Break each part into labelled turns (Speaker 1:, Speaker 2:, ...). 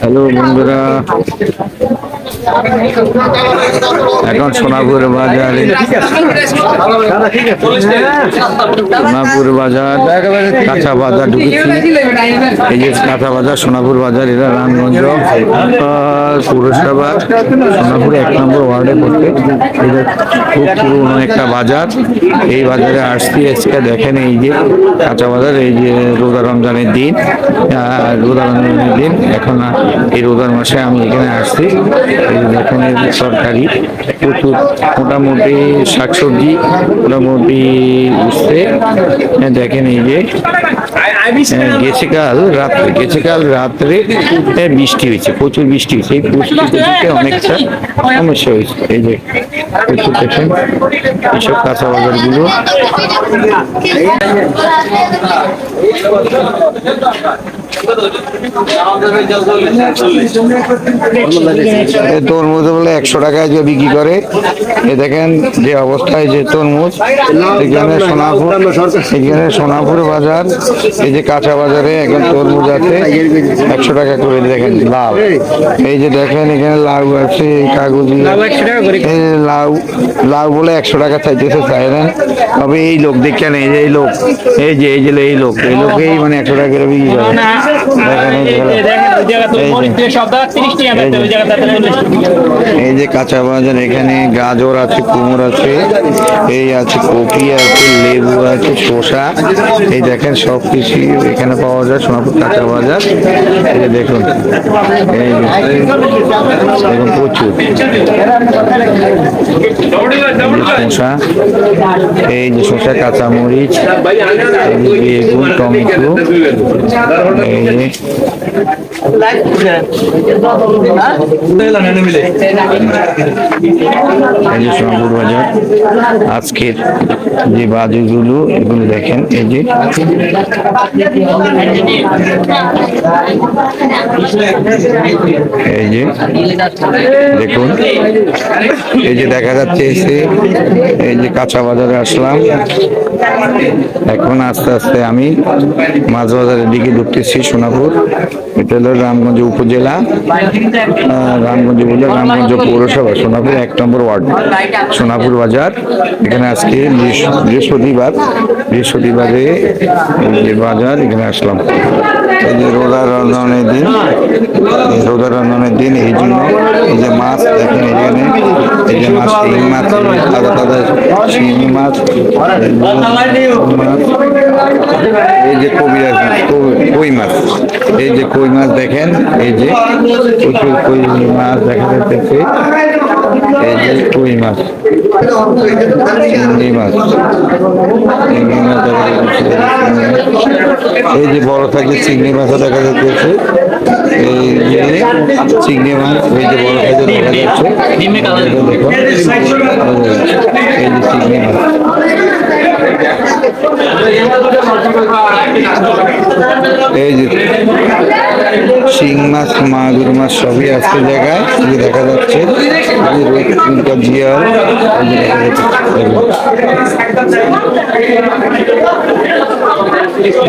Speaker 1: Hello বন্ধুরা। এখন সোনাপুর বাজারে। সোনাপুর বাজার কাঁচা বাজার ঢুকেছি। এই যে কাঁচা বাজার সোনাপুর বাজার এটা রামগঞ্জ পৌরসভা সোনাপুর এক নম্বর ওয়ার্ডে পড়তে এটা খুব পুরনো একটা বাজার। এই বাজারে আসছি আজকে দেখেন এই যে কাঁচা বাজার এই যে রোজা রমজানের দিন। রোজা রমজানের দিন এখন এই রোজার মাসে আমি এখানে আসছি। যে সরকারি প্রচুর মোটামুটি শাকসবজি মোটামুটি উঠছে। হ্যাঁ, দেখেন এই যে গেছেকাল রাত্রে গেছেকাল রাত্রে হ্যাঁ, বৃষ্টি হয়েছে প্রচুর বৃষ্টি হয়েছে। এই বৃষ্টিতে অনেকটা সমস্যা হয়েছে। এই যে প্রচুর দেখেন এইসব কাঁচা বাজারগুলো এ তরমুজ বলে একশো টাকায় যে বিক্রি করে। এ দেখেন যে অবস্থায় যে তরমুজ। এখানে সোনাপুর এখানে সোনাপুর বাজার এই যে কাঁচা বাজারে এখন তরমুজ আছে। একশো টাকা করে দেখেন লাউ। এই যে দেখেন এখানে লাউ আছে এই কাগজি। লাউ লাউ বলে একশো টাকা চাইতেছে চাইলেন তবে এই লোক দেখেন এই যে এই লোক। এই যে এই যে এই লোক এই লোকেই মানে একশো টাকা করে বিক্রি করে। এই যে কাঁচা বাজার, এখানে গাজর আছে, কুমড় আছে, এই আছে কপি আছে, লেবু আছে, শসা। এই দেখেন সব কিছু এখানে পাওয়া যায়, সোনাপুর কাঁচা বাজার। এই দেখুন দেখুন প্রচুর। শসা, এই যে শসা, কাঁচামরিচ বেগুন টমেটো যে আজকের যে বাজুগুলো এগুলো দেখেন, এই যে এই যে দেখুন, এই যে দেখা যাচ্ছে এসে, এই যে কাঁচা বাজারে আসলাম। এখন আস্তে আস্তে আমি মাছ বাজারের দিকে ঢুকতেছি সোনাপুর। এটা হলো রামগঞ্জ উপজেলা রামগঞ্জ উপজেলা, রামগঞ্জ পৌরসভা, সোনাপুর এক নম্বর ওয়ার্ড, সোনাপুর বাজার। এখানে আজকে বৃহস্পতিবার, বৃহস্পতিবারে বাজার, এখানে আসলাম। এই যে রোজা রন্ধনের দিন, এই রোজা রন্ধনের দিন এই জন্য এই যে মাছ দেখেন এখানে, এই যে মাছ শিঙি মাছ তাজা তাজা শিঙি মাছ, এই যে কবিরা কই মাছ, এই যে কই মাছ দেখেন, এই যে প্রচুর কই মাছ দেখা যাচ্ছে এই যে কই মাছ চিংড়ি মাছ চিংড়ি মাছ এই যে বড় সাইজের চিংড়ি মাছও দেখা যাচ্ছে। এই যে চিংড়ি মাছ এই যে বড় সাইজের দেখা যাচ্ছে। এই যে চিংড়ি মাছ। এই যে মাছ মাগুর মাছ সবই আছে জায়গায়। দেখা যাচ্ছে।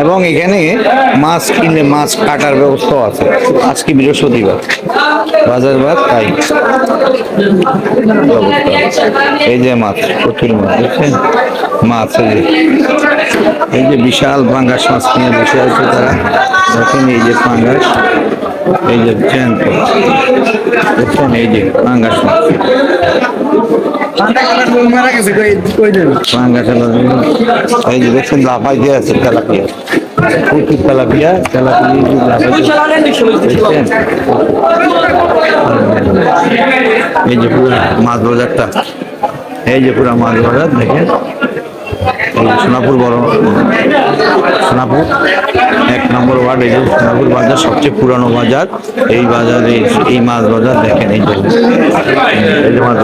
Speaker 1: এবং এখানে মাছ কিনলে মাছ কাটার ব্যবস্থাও আছে। আজকে বৃহস্পতিবার। বাজার বাদ তাই। এই যে মাছ প্রচুর মাছ দেখছেন মাছ, এই যে। এই যে বিশাল পাঙ্গাস মাছ নিয়ে বসে আছে তারা। দেখেন এই যে পাঙ্গাস। এই যে জ্যান্ত দেখছেন এই যে পাঙ্গাস মাছ পাঙ্গাস হলো এই যে দেখছেন লাফাই দিয়ে আছে তেলাপিয়া প্রচুর তেলাপিয়া তেলাপিয়া এই যে লাফাই দিয়ে- দেখছেন এই যে পুরো মাছ বাজারটা এই যে পুরো মাছ বাজার দেখেন এই যে সোনাপুর বড় সোনাপুর এক নম্বর ওয়ার্ড, এই যে বাজার, সবচেয়ে পুরানো বাজার। এই বাজারে এই মাছ বাজার দেখেন এই মাছ